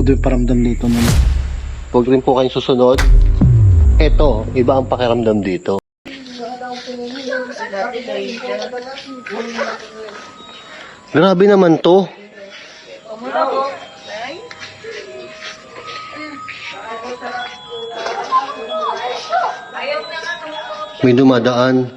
todo yung paramdam dito nun. Huwag rin po kayong susunod. Eto, iba ang pakiramdam dito. Grabe naman to. May dumadaan.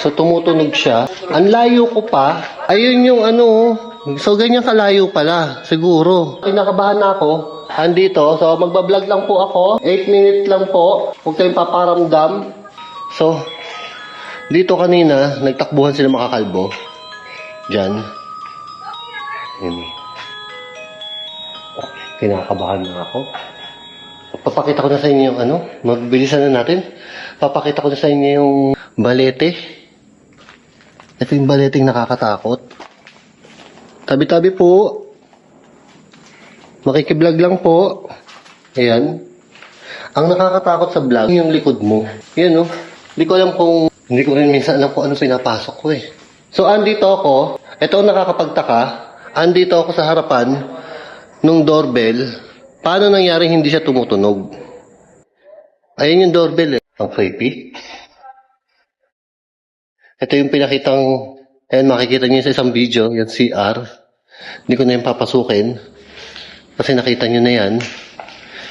So tumutunog siya. Ang layo ko pa. Ayun yung ano. So ganyan kalayo pala. Siguro. Pinakabahan na ako. Andito. So magbablog lang po ako. 8 minutes lang po. Huwag kayong paparamdam. So, dito kanina, nagtakbuhan sila makakalbo. Diyan. Yun. Kinakabahan na ako. Papakita ko na sa inyo yung ano. Magbilisan na natin. Papakita ko na sa inyo yung balete. Ito yung baleteng nakakatakot. Tabi-tabi po. Makikiblog lang po. Ayan. Ang nakakatakot sa vlog, yung likod mo. Yan, no? Hindi ko alam kung... Hindi ko rin minsan alam kung ano pinapasok ko eh. So, andito ako. Ito ang nakakapagtaka. Andito ako sa harapan nung doorbell. Paano nangyari hindi siya tumutunog? Ayun yung doorbell eh. Ang creepy. Ito yung pinakitang, ayan makikita niyo sa isang video, yung CR. Hindi ko na yung papasukin. Kasi nakita niyo na yan.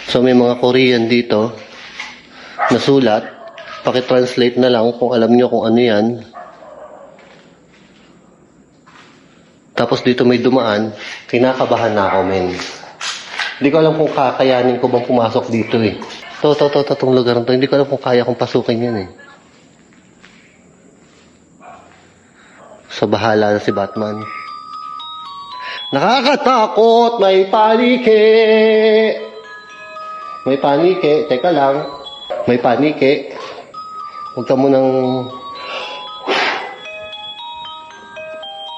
So may mga Korean dito na sulat. Pakitranslate na lang kung alam niyo kung ano yan. Tapos dito may dumaan. Kinakabahan na ako, men. Hindi ko alam kung kakayanin ko bang pumasok dito eh. To, to, to, to, tong lugar na to. Hindi ko alam kung kaya kong pasukin yan eh. Sa bahala na si Batman. Nakakatakot! May panike! May panike. Teka lang. May panike. Huwag ka munang...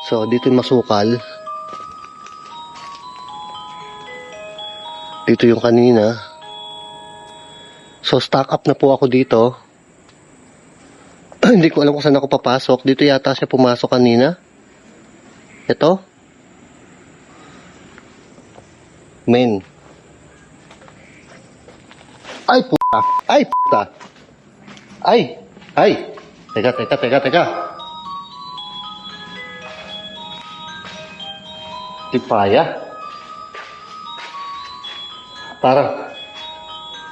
So, dito yung masukal. Dito yung kanina. So, stock up na po ako dito. Hindi ko alam kung saan ako papasok. Dito yata siya pumasok kanina. Ito. Men. Ay, puta. Ay, puta. Ay. Ay. Teka, teka, teka, teka. Tipaya. Parang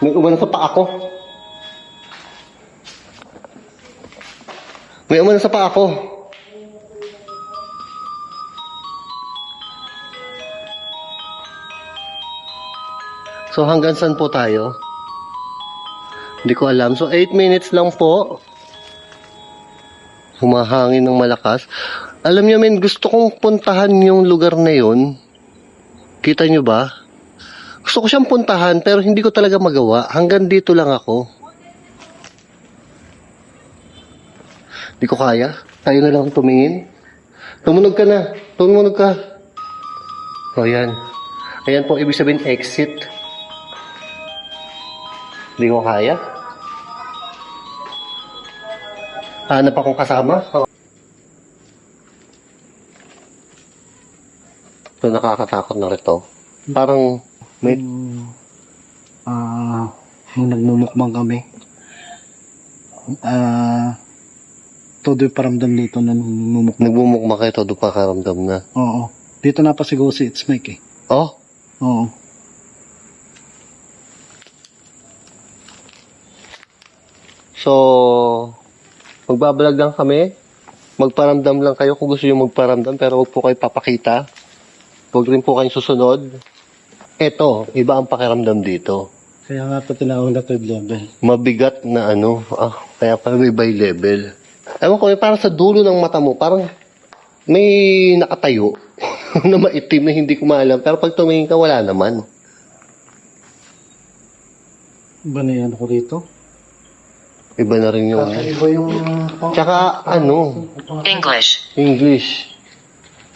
may umano sa paa ko. May umano sa paa ko. So hanggang saan po tayo? Hindi ko alam. So 8 minutes lang po. Humahangin ng malakas. Alam niyo men, gusto kong puntahan yung lugar na yun. Kita niyo ba? Gusto ko siyang puntahan pero hindi ko talaga magawa. Hanggang dito lang ako. Hindi ko kaya. Tayo na lang tumingin. Tumunog ka na. Tumunog ka. O yan. Ayan po, ibig sabihin exit. Hindi ko kaya. Hanap akong kasama. So, nakakatakot na rito. Parang may Ah, nung nagmumukbang kami. Ah, todo yung paramdam dito na nagmumukbang. nagmumukma kayo todo pakaramdam na. Oo. Dito na pa siguro si It's Mike eh. Oh, Oo. so magbabalag lang kami. Magparamdam lang kayo kung gusto nyo magparamdam pero huwag po kayo papakita. Huwag rin po kayong susunod. Eto, iba ang pakiramdam dito. Kaya nga ito tinawag na third level. Mabigat na ano, ah, kaya may by level. Ewan ko, eh, parang sa dulo ng mata mo, parang may nakatayo na maitim na hindi ko maalam. Pero pag tumingin ka, wala naman. Iba na yan ako dito. Iba na rin yung... Iba yung... Tsaka ano, English. English.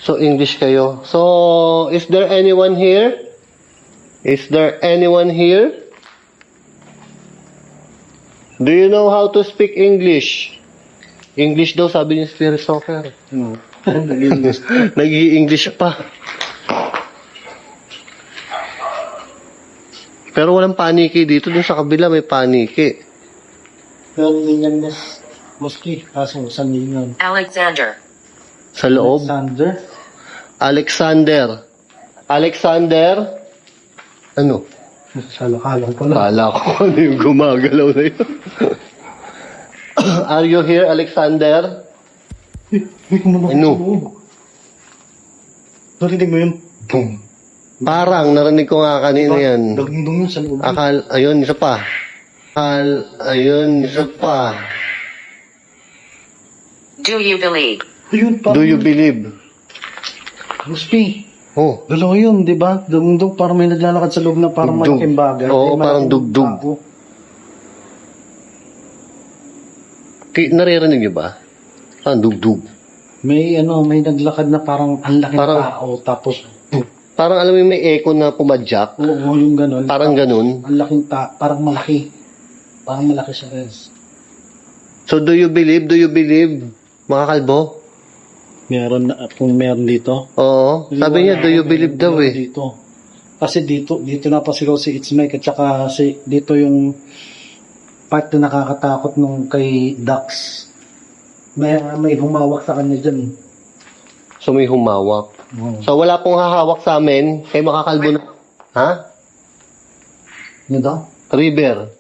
So, English kayo. So, is there anyone here? Is there anyone here? Do you know how to speak English? English daw, sabi ni Spirit Soccer. Ano? Nag-English. Nag-i-English pa. Pero walang paniki dito. Dun sa kabila may paniki. Pero ganyan boss. Boski, kaso saan yun yun? Alexander. Sa loob. Alexander? Alexander. Alexander? Ano? Sa lokalan ko lang. Kala ko ano yung gumagalaw na yun. Are you here, Alexander? Hindi ko naman Ano? Narinig mo yun? Boom. Parang narinig ko nga kanina yan. Dagdung yun sa loob. Akal, ayun, isa pa. Akal, ayun, isa pa. Do you believe? Ayun pa. Do you believe? Boski. Oh, Dalawa yun, di ba? Dugdug, parang may naglalakad sa loob na parang Dugdug. malaking bagay. Oo, May parang malaking dugdug. bago. Ki- naririnig niyo ba? Ah, dugdug. May ano, may naglakad na parang ang laking Parang- tao. Tapos, boom. Parang alam mo yung may echo na pumadyak. Oo, yung ganun. Parang ganun. Ang laking ta, parang malaki. Parang malaki siya guys. So, do you believe? Do you believe? Mga kalbo? Meron na, kung meron dito. Oo. Sabi niya, do you believe daw eh. Dito. Kasi dito, dito na pa siguro si It's Mike at saka si, dito yung part na nakakatakot nung kay Dax. May, may humawak sa kanya dyan. So, may humawak. Oo. So, wala pong hahawak sa amin. Kay makakalbo na. Ha? Yun daw? River.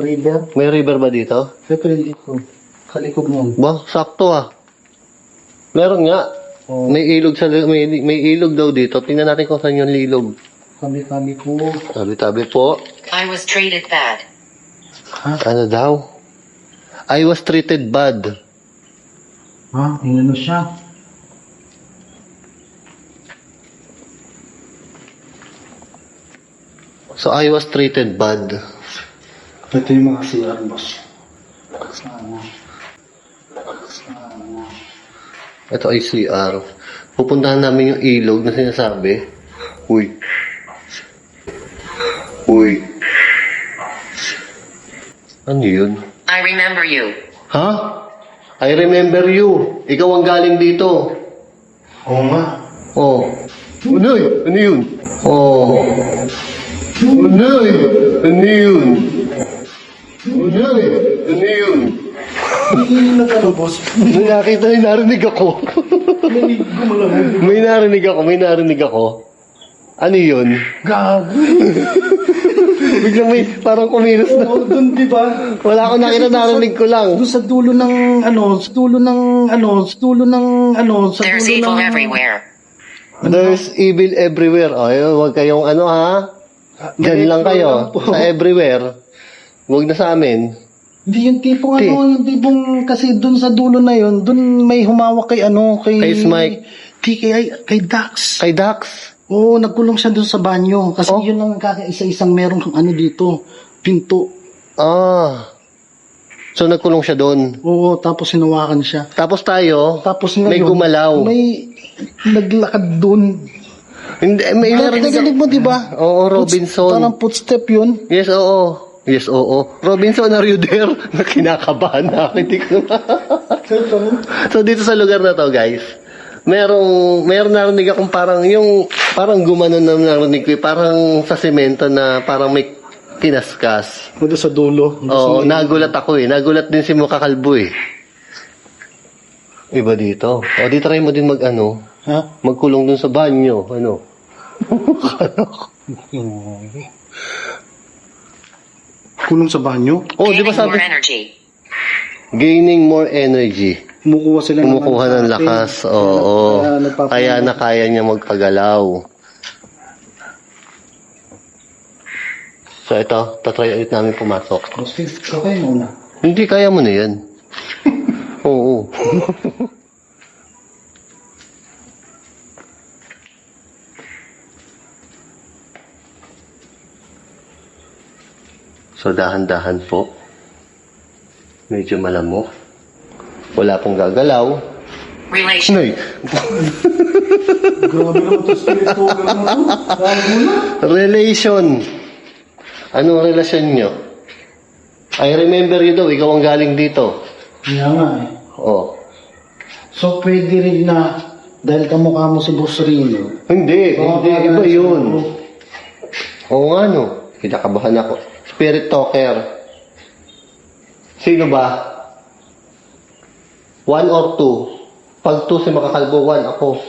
River? May river ba dito? Siyempre dito. Kalikog mo. Ba, sakto ah. Meron nga. Oh, May ilog sa may, may ilog daw dito. Tingnan natin kung saan yung ilog. kami-kami po. Tabi-tabi po. I was treated bad. Ano daw? I was treated bad. Ha? Inano siya? So I was treated bad. Ito yung mga CR boss. Sana. Sana. Ito ay CR. Pupuntahan namin yung ilog na sinasabi. Uy. Uy. Ano yun? I remember you. Ha? I remember you. Ikaw ang galing dito. Oo nga. Oh. Unoy, ano yun? Oh. Ano yun? Unoy, ano yun? Hindi nag-ano boss. May nakita, may narinig ako. May narinig ako, may narinig ako. Ano yun? Gago. Biglang may parang kumilos na. Oo, dun di ba? Wala akong nakita, narinig ko lang. Doon sa dulo ng ano, sa dulo ng ano, sa dulo ng ano, sa There's dulo evil ng everywhere. There's evil everywhere. O, ayun, huwag kayong ano ha. Diyan lang kayo. Sa everywhere. Huwag na sa amin. Hindi yung tipong ano, yung tipong kasi doon sa dulo na yon, doon may humawak kay ano, kay Kay Smike. Di, kay, kay Dax. Kay Dax. Oo, nagkulong siya doon sa banyo kasi Oh. yun ang kakaisa-isang merong ano dito, pinto. Ah. So nagkulong siya doon. Oo, tapos hinawakan siya. Tapos tayo, Tapos ngayon, may gumalaw. May naglakad doon. Hindi, may Narinig narinig mo, di ba? Oo, Robinson. Parang footstep yun. Yes, oo. Yes, oo. Robinson, are you there? Na kinakabahan na ako. Hindi ko So, dito sa lugar na to, guys, merong, meron narinig akong parang, yung, parang gumanon na narinig ko, eh, parang sa semento na parang may kinaskas. Doon sa dulo. Oo, nagulat ako eh. Nagulat din si Mukha Kalbo eh. Iba dito. O, di try mo din mag, ano, Ha? magkulong dun sa banyo. Ano? Kulong sa banyo. Oh, di ba sabi? more energy. Gaining more energy. Kumukuha sila ng Kumukuha ng sa atin. lakas. Oo. Kaya nagpapa- Kaya na kaya niya magpagalaw. So ito, tatry ulit namin pumasok. Bossy, okay muna. Hindi, kaya mo na yan. Oo. so, dahan-dahan po. Medyo malamok. Wala pong gagalaw. Relation. Nay, Grabe naman ito spirit mo. Grabe mo na. relation. Anong relasyon nyo? I remember you daw, ikaw ang galing dito. Kaya nga eh. Oh. So pwede rin na dahil kamukha mo si Boss Rino. Hindi, Baka hindi, kaya iba yun. Oo nga no. Kinakabahan ako. Spirit talker. Sino ba? One or two? Pag two si makakalbo, one ako.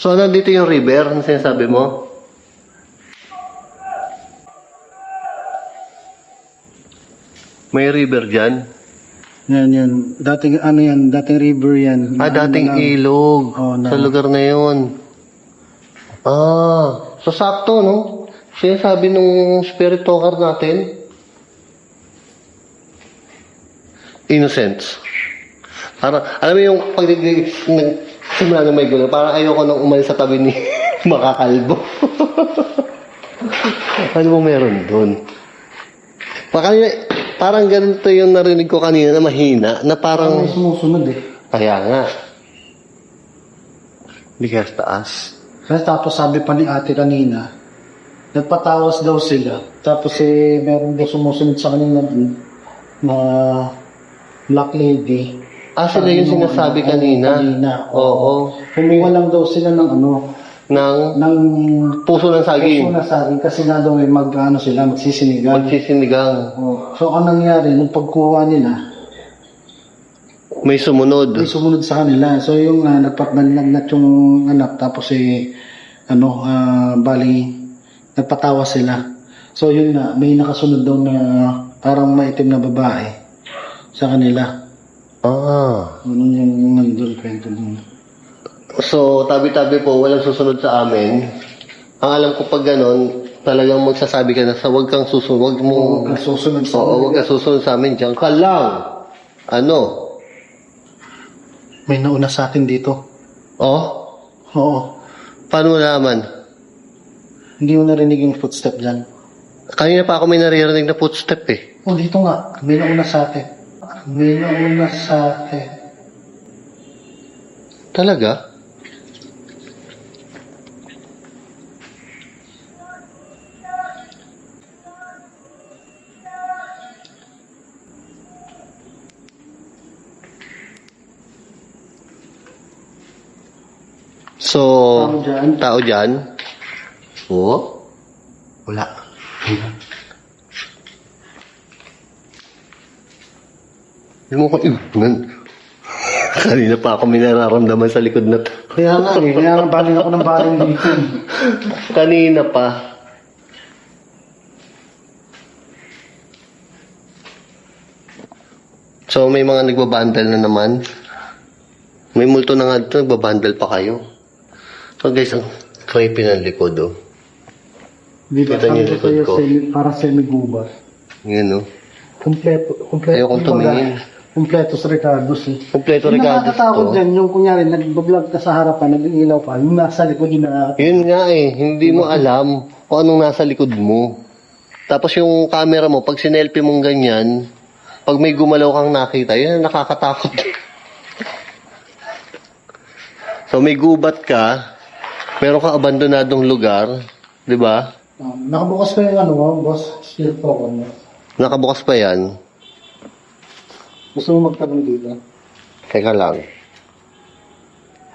So, nandito yung river, ano sinasabi mo? May river dyan? Yan, yan. Dating, ano yan, dating river yan. Ah, Na- dating na- ilog. Oo, na- Sa lugar na yun. Ah, so sakto, no? Siya sabi nung spirit talker natin. Innocence. Parang, alam mo yung pag nag- nag- simula na may gulo, parang ayoko nang umalis sa tabi ni makakalbo. ano mo meron doon? Parang, parang ganito yung narinig ko kanina na mahina, na Parang may sumusunod eh. Kaya nga. Hindi kaya taas. Kasi tapos sabi pa ni ate kanina, nagpatawas daw sila. Tapos eh, meron daw sumusunod sa kanila na black lady. Ah, sila yung sinasabi ano, kanina? Kanina. Oo. Kumuha lang daw sila ng ano, Nang ng puso ng saging. puso na sa akin kasi nga daw may mag, ano sila, magsisinigan. Magsisinigang. Oh. So, anong nangyari? Nung pagkuha nila, May sumunod. may sumunod sa kanila. So, yung uh, nagpapanagnat yung anak, tapos eh, ano, ah, bali, nagpatawa sila. So, yun na, may nakasunod daw na parang maitim na babae sa kanila. Ah. Ano yung nandun, kwento dun. So, tabi-tabi po, walang susunod sa amin. Ang alam ko pag ganon, talagang magsasabi ka na sa wag kang susunod, wag mo... Huwag kang susunod sa Oo, wag kang susunod sa amin. Diyan ka lang. Ano? May nauna sa atin dito. Oh? Oo. Paano mo nalaman? Hindi mo narinig yung footstep dyan. Kanina pa ako may naririnig na footstep eh. Oh, dito nga. May nauna sa atin. May nauna sa atin. Talaga? So, Tao dyan? tao dyan? Oo? Wala. Hindi mo ko ibnan. Kanina pa ako may nararamdaman sa likod na to. Kaya nga eh. Baling ako ng baling dito. Kanina pa. So, may mga nagbabandal na naman. May multo na nga dito, nagbabandal pa kayo. So, guys, ang creepy ng likod, oh. Ba? Kita niyo ko likod sa'yo, ko. semi- para semi-gubat. Yan, oh. Kompleto. Kompleto. Ayokong kumbaga, tumingin. Kompleto sa Ricardo's eh. Kompleto Yung Ricardo's nakakatakot to. dyan, yung kunyari, nag-vlog ka sa harapan, nag-iilaw ka, yung nasa likod yun na Yun nga eh, hindi mo alam kung anong nasa likod mo. Tapos yung camera mo, pag sinelfie mong ganyan, pag may gumalaw kang nakita, yun ang nakakatakot. so may gubat ka, meron kang abandonadong lugar, di ba? Ah, nakabukas pa yung ano mo, boss. Still po mo. Nakabukas pa yan. Gusto mo magtanong dito? Teka lang.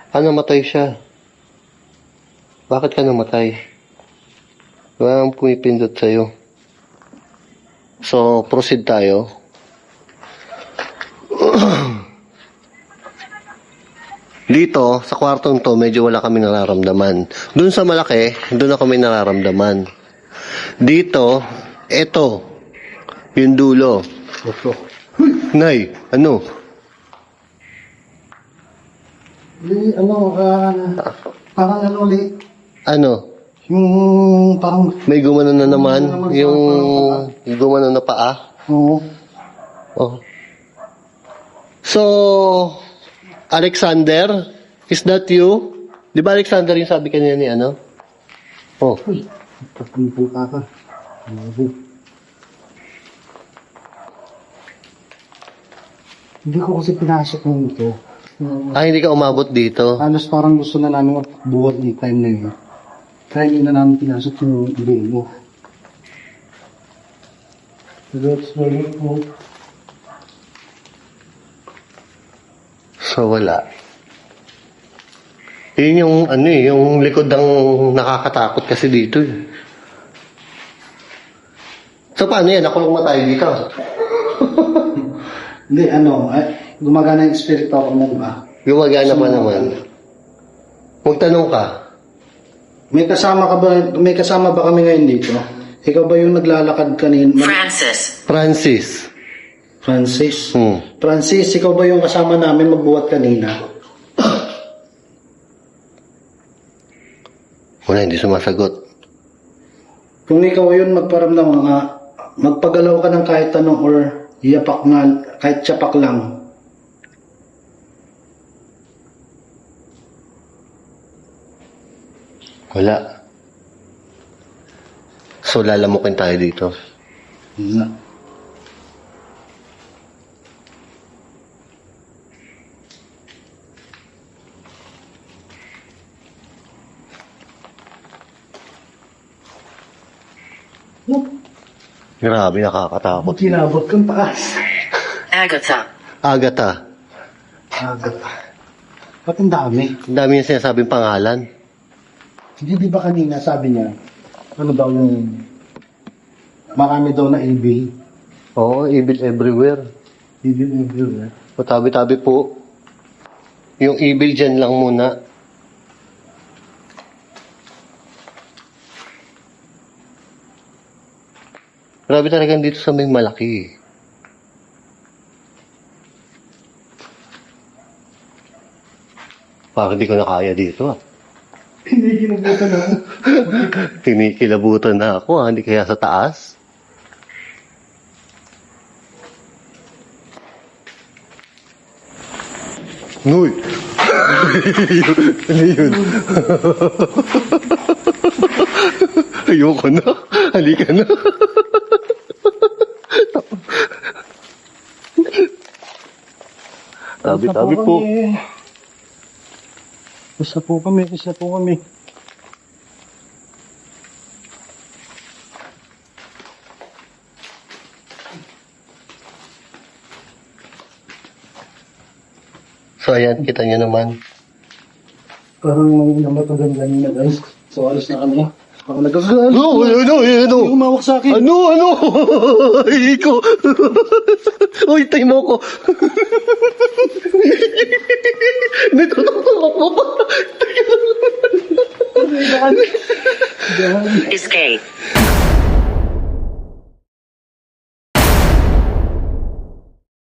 Ah, namatay siya. Bakit ka namatay? Walang pumipindot sa'yo. So, proceed tayo. Dito, sa kwartong to, medyo wala kami nararamdaman. Doon sa malaki, doon ako may nararamdaman. Dito, eto, yung dulo. Opo. Nay, ano? Di, ano, ah, parang ano ulit, Ano? yung parang, May gumano na naman. Yung gumano na paa. oo, Oh. So, Alexander, is that you? Di ba Alexander yung sabi kanina ni ano? Oh. Uy, pagpumpul ka. Grabe. Hindi ko kasi pinasok ng ito. Ah, hindi ka umabot dito. Halos parang gusto na namin buhat ng time na yun. Kaya hindi na namin pinasok yung dulo. That's very cool. So, wala. Yun yung ano eh, yung likod ng nakakatakot kasi dito eh. So paano yan? Nakulong na tayo dito. Hindi, ano, eh, gumagana yung spirit ako mo ba? Gumagana pa naman. Magtanong ka. May kasama ka ba, may kasama ba kami ngayon dito? Ikaw ba yung naglalakad kanina? Francis. Francis. Francis. Hmm. Francis, ikaw ba yung kasama namin magbuhat kanina? Wala, hindi sumasagot. Kung ikaw yun, magparamdam ka nga, magpagalaw ka ng kahit anong or yapak nga, kahit tsapak lang. Wala. So lalamukin tayo dito. Na. Grabe, nakakatakot. Kinabot kang taas. Agatha. Agata. Agad. Ba't ang dami? Ang dami yung sinasabing pangalan. Hindi di ba kanina sabi niya, ano daw yung marami daw na evil. Oo, evil everywhere. Evil everywhere. Patabi-tabi po. Yung evil dyan lang muna. Grabe talaga dito sa may malaki. Parang hindi ko na kaya dito ah. Hindi ginabutan ako. Kinikilabutan na ako ah, hindi kaya sa taas. Nuy! ano yun? Ayoko na. Halika na. Tabi-tabi po. Isa po kami, isa po kami. So ayan, kita nyo naman. Parang namatagan kanina guys. So alis na kami. Ako nagkagaan. Ano? Ano? Ano? Umawak sa akin. Ano? Ano? Iko. Uy, tay mo ko. Natututok mo pa. Escape.